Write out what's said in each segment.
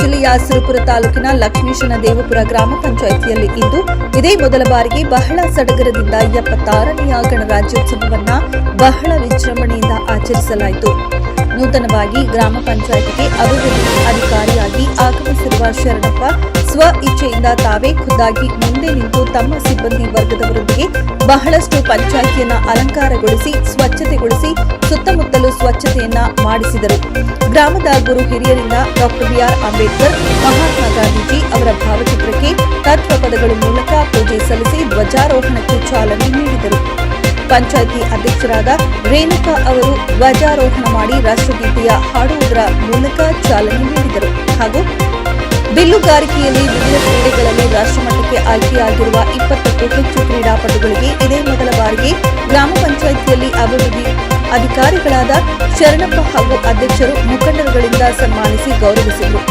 ಜಿಲ್ಲೆಯ ಸುರಪುರ ತಾಲೂಕಿನ ಲಕ್ಷ್ಮೀಶನ ದೇವಪುರ ಗ್ರಾಮ ಪಂಚಾಯಿತಿಯಲ್ಲಿ ಇಂದು ಇದೇ ಮೊದಲ ಬಾರಿಗೆ ಬಹಳ ಸಡಗರದಿಂದ ಎಪ್ಪತ್ತಾರನೆಯ ಗಣರಾಜ್ಯೋತ್ಸವವನ್ನು ಬಹಳ ವಿಜೃಂಭಣೆಯಿಂದ ಆಚರಿಸಲಾಯಿತು. ನೂತನವಾಗಿ ಗ್ರಾಮ ಪಂಚಾಯಿತಿಗೆ ಅಭಿವೃದ್ಧಿ ಅಧಿಕಾರಿಯಾಗಿ ಆಗಮಿಸಿರುವ ಶರಣಪ್ಪ ಸ್ವ ಇಚ್ಛೆಯಿಂದ ತಾವೇ ಖುದ್ದಾಗಿ ಮುಂದೆ ನಿಂತು ತಮ್ಮ ಸಿಬ್ಬಂದಿ ವರ್ಗದವರೊಂದಿಗೆ ಬಹಳಷ್ಟು ಪಂಚಾಯಿತಿಯನ್ನ ಅಲಂಕಾರಗೊಳಿಸಿ, ಸ್ವಚ್ಛತೆಗೊಳಿಸಿ, ಸುತ್ತಮುತ್ತಲು ಸ್ವಚ್ಛತೆಯನ್ನ ಮಾಡಿಸಿದರು. ಗ್ರಾಮದ ಗುರು ಹಿರಿಯರಿಂದ doctor B R Ambedkar, Mahatma Gandhiji ಅವರ ಭಾವಚಿತ್ರಕ್ಕೆ ತತ್ವ ಪದಗಳ ಮೂಲಕ ಪೂಜೆ ಸಲ್ಲಿಸಿ ಧ್ವಜಾರೋಹಣಕ್ಕೆ ಚಾಲನೆ ನೀಡಿದರು. ಪಂಚಾಯಿತಿ ಅಧ್ಯಕ್ಷರಾದ ರೇಣುಕಾ ಅವರು ಧ್ವಜಾರೋಹಣ ಮಾಡಿ ರಾಷ್ಟ್ರಗೀತೆಯ ಹಾಡುವುದರ ಮೂಲಕ ಚಾಲನೆ ನೀಡಿದರು. ಹಾಗೂ ಬಿಲ್ಲುಗಾರಿಕೆಯಲ್ಲಿ ವಿವಿಧ ಕ್ರೀಡೆಗಳಲ್ಲಿ ರಾಷ್ಟ್ರಮಟ್ಟಕ್ಕೆ ಆಯ್ಕೆಯಾಗಿರುವ ಇಪ್ಪತ್ತಕ್ಕೂ ಹೆಚ್ಚು ಕ್ರೀಡಾಪಟುಗಳಿಗೆ ಇದೇ ಮೊದಲ ಬಾರಿಗೆ ಗ್ರಾಮ ಪಂಚಾಯಿತಿಯಲ್ಲಿ ಅಭಿವೃದ್ಧಿ ಅಧಿಕಾರಿಗಳಾದ ಶರಣಪ್ಪ ಹಾಗೂ ಅಧ್ಯಕ್ಷರು ಮುಖಂಡರುಗಳಿಂದ ಸನ್ಮಾನಿಸಿ ಗೌರವಿಸಿದರು.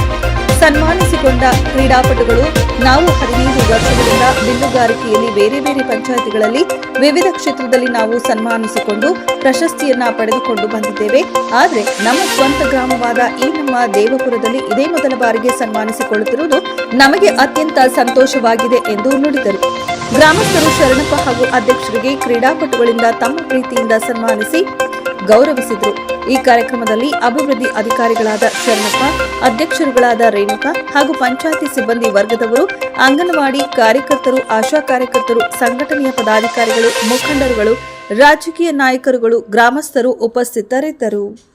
ಸನ್ಮಾನಿಸಿಕೊಂಡ ಕ್ರೀಡಾಪಟುಗಳು ನಾವು ಹದಿನೈದು ವರ್ಷಗಳಿಂದ ಬಿಲ್ಲುಗಾರಿಕೆಯಲ್ಲಿ ಬೇರೆ ಬೇರೆ ಪಂಚಾಯಿತಿಗಳಲ್ಲಿ ವಿವಿಧ ಕ್ಷೇತ್ರದಲ್ಲಿ ನಾವು ಸನ್ಮಾನಿಸಿಕೊಂಡು ಪ್ರಶಸ್ತಿಯನ್ನ ಪಡೆದುಕೊಂಡು ಬಂದಿದ್ದೇವೆ. ಆದರೆ ನಮ್ಮ ಸ್ವಂತ ಗ್ರಾಮವಾದ ಈ ನಮ್ಮ ದೇವಪುರದಲ್ಲಿ ಇದೇ ಮೊದಲ ಬಾರಿಗೆ ಸನ್ಮಾನಿಸಿಕೊಳ್ಳುತ್ತಿರುವುದು ನಮಗೆ ಅತ್ಯಂತ ಸಂತೋಷವಾಗಿದೆ ಎಂದು ನುಡಿದರು. ಗ್ರಾಮಸ್ಥರು ಶರಣಪ್ಪ ಹಾಗೂ ಅಧ್ಯಕ್ಷರಿಗೆ ಕ್ರೀಡಾಪಟುಗಳಿಂದ ತಮ್ಮ ಪ್ರೀತಿಯಿಂದ ಸನ್ಮಾನಿಸಿ ಗೌರವಿಸಿದರು. ಈ ಕಾರ್ಯಕ್ರಮದಲ್ಲಿ ಅಭಿವೃದ್ಧಿ ಅಧಿಕಾರಿಗಳಾದ ಶರಣಪ್ಪ, ಅಧ್ಯಕ್ಷರುಗಳಾದ ರೇಣುಕಾ ಹಾಗೂ ಪಂಚಾಯತಿ ಸಿಬ್ಬಂದಿ ವರ್ಗದವರು, ಅಂಗನವಾಡಿ ಕಾರ್ಯಕರ್ತರು, ಆಶಾ ಕಾರ್ಯಕರ್ತರು, ಸಂಘಟನೆಯ ಪದಾಧಿಕಾರಿಗಳು, ಮುಖಂಡರುಗಳು, ರಾಜಕೀಯ ನಾಯಕರುಗಳು, ಗ್ರಾಮಸ್ಥರು ಉಪಸ್ಥಿತರಿದ್ದರು.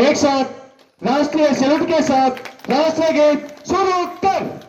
एक साथ राष्ट्रीय सैल्यूट के साथ राष्ट्रीय गीत शुरू कर।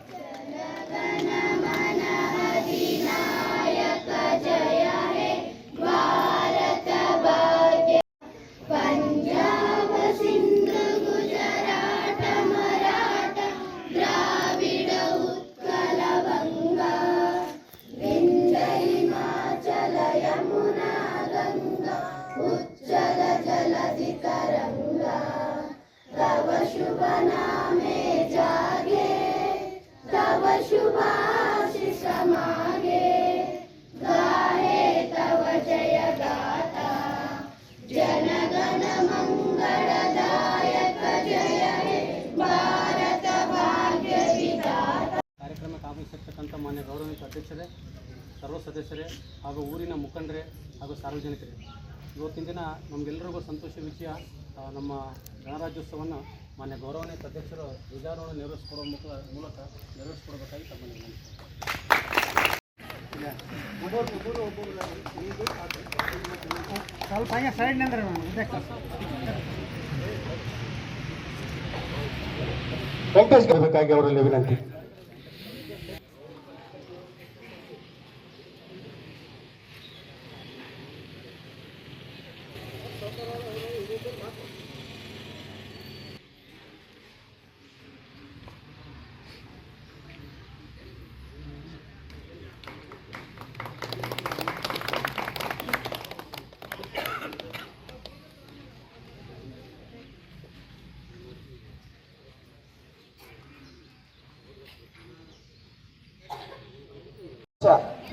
ಕಾರ್ಯಕ್ರಮಕ್ಕೆ ಆಗಮಿಸಿರ್ತಕ್ಕಂಥ ಮಾನ್ಯ ಗೌರವಾನ್ವಿತ ಅಧ್ಯಕ್ಷರೇ, ಸರ್ವ ಸದಸ್ಯರೇ ಹಾಗೂ ಊರಿನ ಮುಖಂಡರೇ ಹಾಗೂ ಸಾರ್ವಜನಿಕರೇ, ಇವತ್ತಿನ ದಿನ ನಮಗೆಲ್ಲರಿಗೂ ಸಂತೋಷ ವಿಷಯ ನಮ್ಮ ಗಣರಾಜ್ಯೋತ್ಸವವನ್ನು ಮಾನ್ಯ ಗೌರವಾನ್ವಿತ ಅಧ್ಯಕ್ಷರು ಧ್ವಜಾರೋಹಣ ನೆರವೇರಿಸಿಕೊಡುವ ಮುಖ ಮೂಲಕ ನೆರವೇರಿಸಿಕೊಡಬೇಕಾಗಿ ತಮ್ಮ ನಿರ್ಣಯ ಸ್ವಲ್ಪ ಹಂಗೆ ಸೈಡ್ ನಂದ್ರೆ ವೆಂಕಟೇಶ್ ಅವರಲ್ಲಿ ವಿನಂತಿ.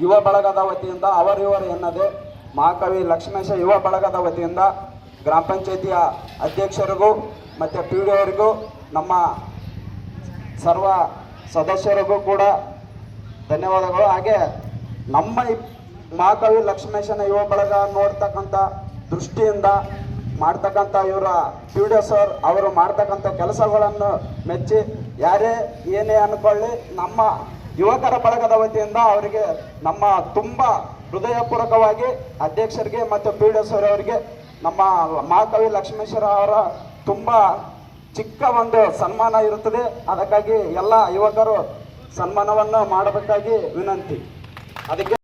ಯುವ ಬಳಗದ ವತಿಯಿಂದ ಅವರಿವರು ಎನ್ನದೆ ಮಹಾಕವಿ ಲಕ್ಷ್ಮೇಶ ಯುವ ಬಳಗದ ವತಿಯಿಂದ ಗ್ರಾಮ ಪಂಚಾಯತಿಯ ಅಧ್ಯಕ್ಷರಿಗೂ ಮತ್ತು ಪಿ ಡಿ ಅವರಿಗೂ ನಮ್ಮ ಸರ್ವ ಸದಸ್ಯರಿಗೂ ಕೂಡ ಧನ್ಯವಾದಗಳು. ಹಾಗೆ ನಮ್ಮ ಮಹಾಕವಿ ಲಕ್ಷ್ಮೇಶನ ಯುವ ಬಳಗ ನೋಡ್ತಕ್ಕಂಥ ದೃಷ್ಟಿಯಿಂದ ಮಾಡ್ತಕ್ಕಂಥ ಇವರ ಪಿ ಡಿ ಸರ್ ಅವರು ಮಾಡ್ತಕ್ಕಂಥ ಕೆಲಸಗಳನ್ನು ಮೆಚ್ಚಿ, ಯಾರೇ ಏನೇ ಅನ್ಕೊಳ್ಳಿ, ನಮ್ಮ ಯುವಕರ ಬಳಗದ ವತಿಯಿಂದ ಅವರಿಗೆ ನಮ್ಮ ತುಂಬ ಹೃದಯಪೂರ್ವಕವಾಗಿ ಅಧ್ಯಕ್ಷರಿಗೆ ಮತ್ತು ಪಿ ಡಿ ಅವರಿಗೆ ನಮ್ಮ ಮಹಾಕವಿ ಲಕ್ಷ್ಮೇಶ್ವರ ಅವರ ತುಂಬ ಚಿಕ್ಕ ಒಂದು ಸನ್ಮಾನ ಇರುತ್ತದೆ. ಅದಕ್ಕಾಗಿ ಎಲ್ಲ ಯುವಕರು ಸನ್ಮಾನವನ್ನು ಮಾಡಬೇಕಾಗಿ ವಿನಂತಿ. ಅದಕ್ಕೆ